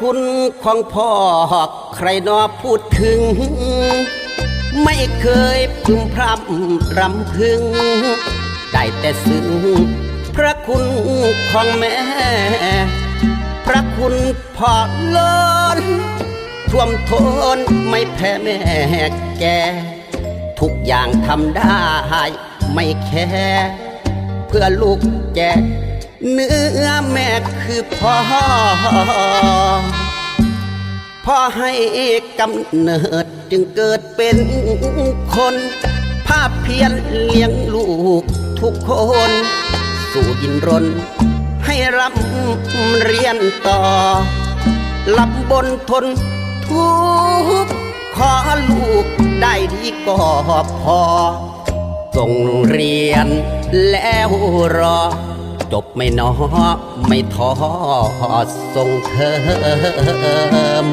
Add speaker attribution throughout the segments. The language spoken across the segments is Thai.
Speaker 1: คุณของพ่อใครนอพูดถึง ไม่เคยพึมพรำรำพึง ได้แต่ซึ้งพระคุณของแม่ พระคุณพ่อล้นท่วมทนไม่แพ้แม่แก ทุกอย่างทำได้ไม่แค่ เพื่อลูกแก เนื้อแม่คือพ่อ พ่อให้กำเนิดจึงเกิดเป็นคนภาพเพียรเลี้ยงลูกทุกคน สู่ยินรน ให้ร่ำเรียนต่อลับบนทนทุกข์ขอลูกได้ดีก็พอส่งเรียนแล้วรอ จบไม่นอไม่ท้อส่งเทอม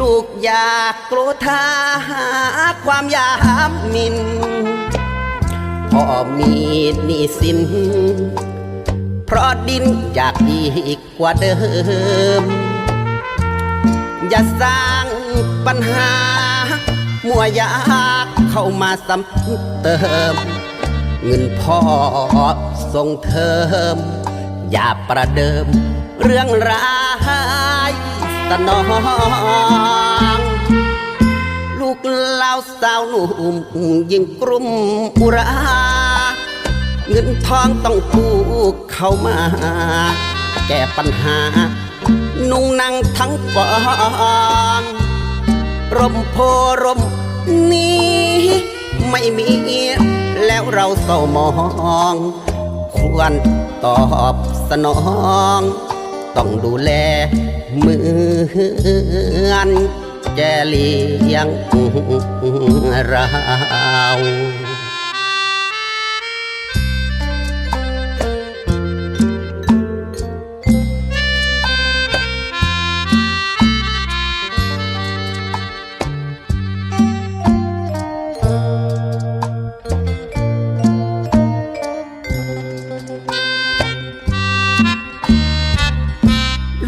Speaker 1: ลูกอยากโกรธาหาความยามมินพ่อมีหนี้สิน เพราะดินอยากอีกกว่าเดิม อย่าสร้างปัญหา มัวยากเข้ามาซ้ำเติม เงินพ่อส่งเทิมอย่าประเดิม เรื่องร้ายสนอง ลูกเล่าสาวหนุ่มยิ่งกลุ่มอุรา เงินทองต้องกู้เข้ามา แก้ปัญหา นุ่งนั่งทั้งปองร่มโพร่มนี้ไม่มี เราเศร้ามอง ควรตอบสนอง ต้องดูแลเหมือนแกเลี้ยงเรา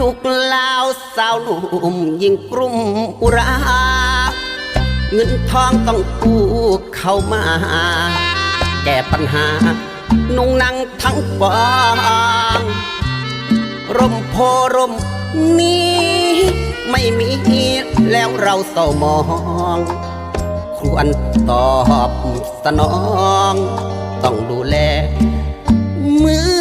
Speaker 1: ลูกลาวสาวหนุ่มยิงกรุ่มอุรา เงินทองต้องกู้เข้ามา แก้ปัญหา นุ่งนั่งทั้งปองร่มโพร่มนี้ ไม่มีแล้วเราเศร้ามอง ควรตอบสนอง ต้องดูแลมือ